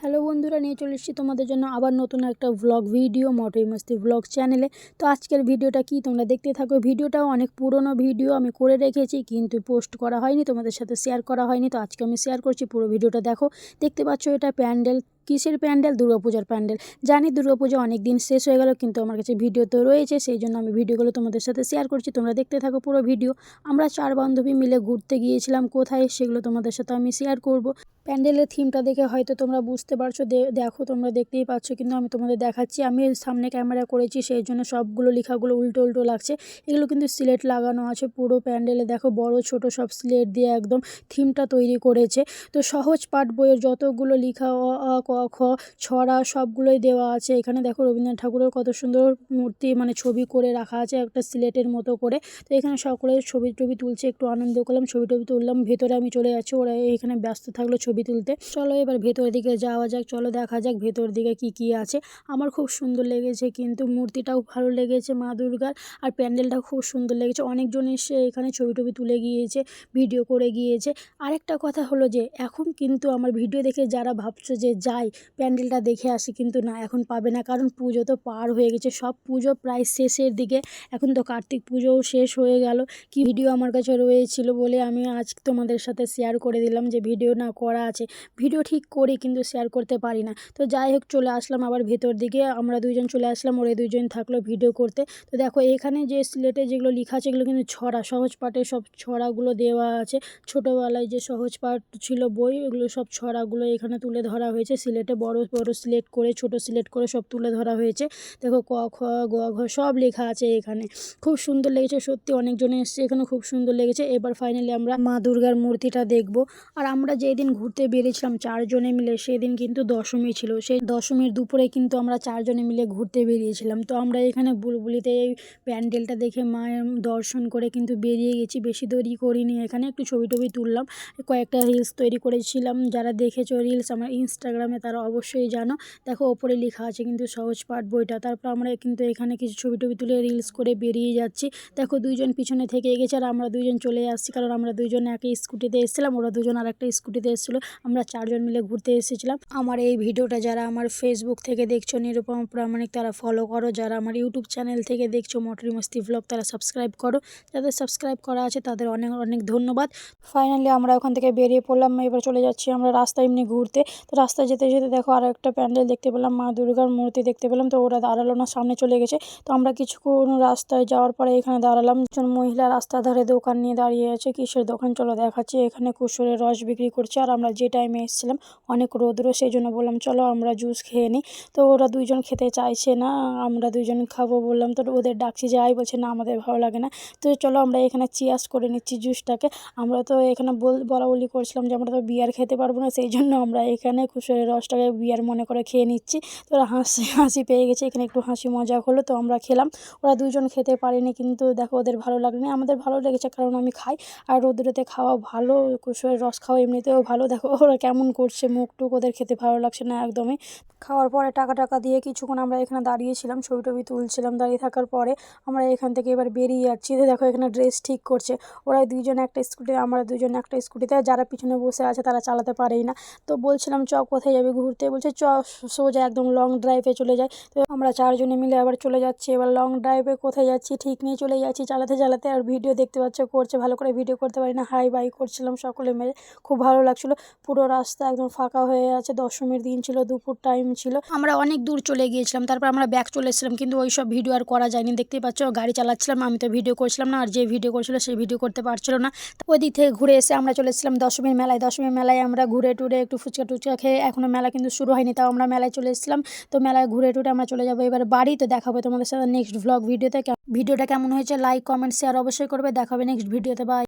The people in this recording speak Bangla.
হ্যালো বন্ধুরা, নিয়ে চলে এসেছি তোমাদের জন্য আবার নতুন একটা ভ্লগ ভিডিও মটর মস্তি ভ্লগ চ্যানেলে তো আজকের ভিডিওটা কি? তোমরা দেখতে থাকো। ভিডিওটাও অনেক পুরনো ভিডিও আমি করে রেখেছি, কিন্তু পোস্ট করা হয়নি, তোমাদের সাথে শেয়ার করা হয়নি। তো আজকে আমি শেয়ার করছি, পুরো ভিডিওটা দেখো। দেখতে পাচ্ছ, এটা প্যান্ডেল কিসের প্যান্ডেল? দুর্গাপূজার প্যান্ডেল। জানি দুর্গাপূজা অনেক দিন শেষ হয়ে গেল, কিন্তু আমার কাছে ভিডিও তো রয়েছে, সেই জন্য আমি ভিডিওগুলো তোমাদের সাথে শেয়ার করছি। তোমরা দেখতে থাকো পুরো ভিডিও। আমরা চার বান্ধবী মিলে ঘুরতে গিয়েছিলাম, কোথায় সেগুলো তোমাদের সাথে আমি শেয়ার করব। প্যান্ডেলের থিমটা দেখে হয়তো তোমরা বুঝতে পারছ দেখো, তোমরা দেখতেই পাচ্ছ, কিন্তু আমি তোমাদের দেখাচ্ছি। আমি সামনে ক্যামেরা করেছি, সেই জন্য সবগুলো লেখাগুলো উল্টো উল্টো লাগছে। এগুলো কিন্তু সিলেট লাগানো আছে, পুরো প্যান্ডেলে দেখো, বড়, ছোট, সব সিলেট দিয়ে একদম থিমটা তৈরি করেছে। তো সহজ পাঠ বইয়ের যতগুলো লেখা অ খ ছড়া সবগুলোই দেওয়া আছে। এখানে দেখো রবীন্দ্রনাথ ঠাকুরের কত সুন্দর মূর্তি মানে ছবি করে রাখা আছে, একটা সিলেটের মতো করে। তো এখানে সকলে ছবি টবি তুলছে, একটু আনন্দ করলাম, ছবি টবি তুললাম, ভেতরে আমি চলে যাচ্ছি, ওরা এখানে ব্যস্ত থাকল ছবি তুলতে। চলো এবার ভেতরের দিকে যাওয়া যাক, চলো দেখা যাক ভেতর দিকে কি কি আছে। আমার খুব সুন্দর লেগেছে কিন্তু মূর্তিটাও ভালো লেগেছে মা দুর্গার, আর প্যান্ডেলটাও খুব সুন্দর লেগেছে। অনেকজন এসে এখানে ছবি টবি তুলে গিয়েছে, ভিডিও করে গিয়েছে। আরেকটা কথা হলো যে, এখন কিন্তু আমার ভিডিও দেখে যারা ভাবছ যে, যাই প্যান্ডেলটা দেখে আসি কিন্তু না, এখন পাবে না। কারণ পুজো তো পার হয়ে গেছে, সব পুজো প্রায় শেষের দিকে। এখন তো কার্তিক পুজোও শেষ হয়ে গেল। কি ভিডিও আমার কাছে রয়েছিল বলে আমি আজ তোমাদের সাথে শেয়ার করে দিলাম যে ভিডিও না করা আছে। ভিডিও ঠিক করি কিন্তু শেয়ার করতে পারি না। তো যাই হোক, চলে আসলাম আবার ভেতর দিকে। আমরা দুইজন চলে আসলাম, ওরা দুইজন থাকল ভিডিও করতে। তো দেখো, এখানে যে স্লেটে যেগুলো লেখা আছে, এগুলো কিন্তু ছড়া। সহজ পাঠে সব ছড়াগুলো দেওয়া আছে। ছোটোবেলায় যে সহজ পাঠ ছিল বই ওগুলো সব ছড়াগুলো এখানে তুলে ধরা হয়েছে। সিলেটে বড় বড় সিলেট করে, ছোট সিলেট করে সব তুলে ধরা হয়েছে। দেখো ক, খ, গ, ঘ সব লেখা আছে এখানে। খুব সুন্দর লেগেছে, সত্যি অনেকজনে এসছে এখানে, খুব সুন্দর লেগেছে। এবার ফাইনালি আমরা মা দুর্গার মূর্তিটা দেখব। আর আমরা যেই দিন ঘুরতে বেরিয়েছিলাম চারজনে মিলে, সেদিন কিন্তু দশমী ছিল। সেই দশমীর দুপুরে কিন্তু আমরা চারজনে মিলে ঘুরতে বেরিয়েছিলাম। তো আমরা এখানে বুলবুলিতে এই প্যান্ডেলটা দেখে মায়ের দর্শন করে কিন্তু বেরিয়ে গেছি। বেশি দেরি করিনি এখানে, একটু ছবি টবি তুললাম। কয়েকটা রিলস তৈরি করেছিলাম। যারা দেখেছ রিলস আমার ইনস্টাগ্রামে তারা অবশ্যই জানো। দেখো, ওপরে লেখা আছে কিন্তু সহজ পাঠ বইটা। তারপর আমরা কিন্তু এখানে কিছু ছবি টবি তুলে রিলস করে বেরিয়ে যাচ্ছি। দেখো, দুইজন পিছনে থেকে গেছে আর আমরা দুইজন চলে আসছি। কারণ আমরা দুইজন একই স্কুটিতে এসেছিলাম, ওরা দুজন আর একটা স্কুটিতে এসেছিল। আমরা চারজন মিলে ঘুরতে এসেছিলাম। আমার এই ভিডিওটা যারা আমার ফেসবুক থেকে দেখছ, নিরুপম প্রামাণিক তারা ফলো করো। যারা আমার ইউটিউব চ্যানেল থেকে দেখছ, মটরি মস্তি ভ্লগ তারা সাবস্ক্রাইব করো। যাদের সাবস্ক্রাইব করা আছে, তাদের অনেক অনেক ধন্যবাদ। ফাইনালি আমরা ওখান থেকে বেরিয়ে পড়লাম। এবার চলে যাচ্ছি আমরা রাস্তায় এমনি ঘুরতে। তো রাস্তায় যেতে যেতে দেখো আর একটা প্যান্ডেল দেখতে পেলাম, মা দুর্গার মূর্তি দেখতে পেলাম। তো ওরা দাঁড়াল না সামনে চলে গেছে। তো আমরা কিছুক্ষণ রাস্তায় যাওয়ার পরে এখানে দাঁড়ালাম। একজন মহিলা রাস্তা ধারে দোকান নিয়ে দাঁড়িয়ে আছে, কিসের দোকান? চলো দেখাচ্ছি। এখানে কুসুরের রস বিক্রি করছে আর আমরা যে টাইমে এসেছিলাম, অনেক রোদ্র সেই জন্য বললাম, চলো আমরা জুস খেয়ে নিই তো ওরা দুইজন খেতে চাইছে না, আমরা দুইজন খাব বললাম। তো ওদের ডাকছি যাই বলছে, না, আমাদের ভালো লাগে না। তো চলো আমরা এখানে চিয়াস করে নিচ্ছি জুসটাকে আমরা তো এখানে বল বলা বলি করছিলাম যে, আমরা তো বিয়ার খেতে পারব না, সেই জন্য আমরা এখানে কুসুরের রসটাকে বিয়ার মনে করে খেয়ে নিচ্ছি। তো ওরা হাসি হাসি পেয়ে গেছে। এখানে একটু হাসি মজা হলো, তো আমরা খেলাম। ওরা দুজন খেতে পারেনি, কিন্তু দেখো ওদের ভালো লাগেনি। আমাদের ভালো লেগেছে, কারণ আমি খাই। আর রোদ্রেতে খাওয়া ভালো, কুসুরের রস খাওয়া এমনিতেও ভালো। দেখো ওরা কেমন করছে মুখ টুক ওদের খেতে ভালো লাগছে না একদমই। খাওয়ার পরে টাকা টাকা দিয়ে কিছুক্ষণ আমরা এখানে দাঁড়িয়েছিলাম ছবি টবি তুলছিলাম। দাঁড়িয়ে থাকার পরে আমরা এখান থেকে এবার বেরিয়ে যাচ্ছি। দেখো এখানে ড্রেস ঠিক করছে। ওরা দুইজন একটা স্কুটি, আমরা দুজন একটা স্কুটিতে, যারা পিছনে বসে আছে তারা চালাতে পারেই না। তো বলছিলাম চ কোথায় যাবে? ঘুরতে বলছে, চ, সোজা একদম লং ড্রাইভে চলে যায় তো আমরা চারজনে মিলে আবার চলে যাচ্ছি। এবার লং ড্রাইভে কোথায় যাচ্ছি, ঠিক নিয়ে চলে যাচ্ছি। চালাতে চালাতে আর ভিডিও দেখতে পাচ্ছ, করছে ভালো করে ভিডিও করতে পারি না। হাই বাই করছিলাম সকলে মিলে। খুব ভালো লাগছিল। পুরো রাস্তা একদম ফাঁকা হয়ে আছে। দশমীর দিন ছিল, দুপুর টাইম ছিল। আমরা অনেক দূর চলে গিয়েছিলাম, তারপর আমরা ব্যাক চলে এসেছিলাম, কিন্তু ওই সব ভিডিও আর করা যায়নি। দেখতেই পাচ্ছ, গাড়ি চালাচ্ছিলাম, আমি তো ভিডিও করছিলাম না, আর যে ভিডিও করছিল সেই ভিডিও করতে পারছিল না। ওই দিক থেকে ঘুরে এসে আমরা চলে এসেছিলাম দশমীর মেলায়। দশমীর মেলায় আমরা ঘুরে টুরে একটু ফুচকা টুচকা খেয়ে এখনও মেলা কিন্তু শুরু হয়নি, তাও আমরা মেলায় চলে এসেছিলাম। তো মেলায় ঘুরে টুরে আমরা চলে যাব এবার বাড়ি। তো দেখাবো তোমাদের সাথে নেক্সট ভ্লগ ভিডিওতে। ভিডিওটা কেমন হয়েছে লাইক কমেন্ট শেয়ার অবশ্যই করবে। দেখাবে নেক্সট ভিডিওতে। বাই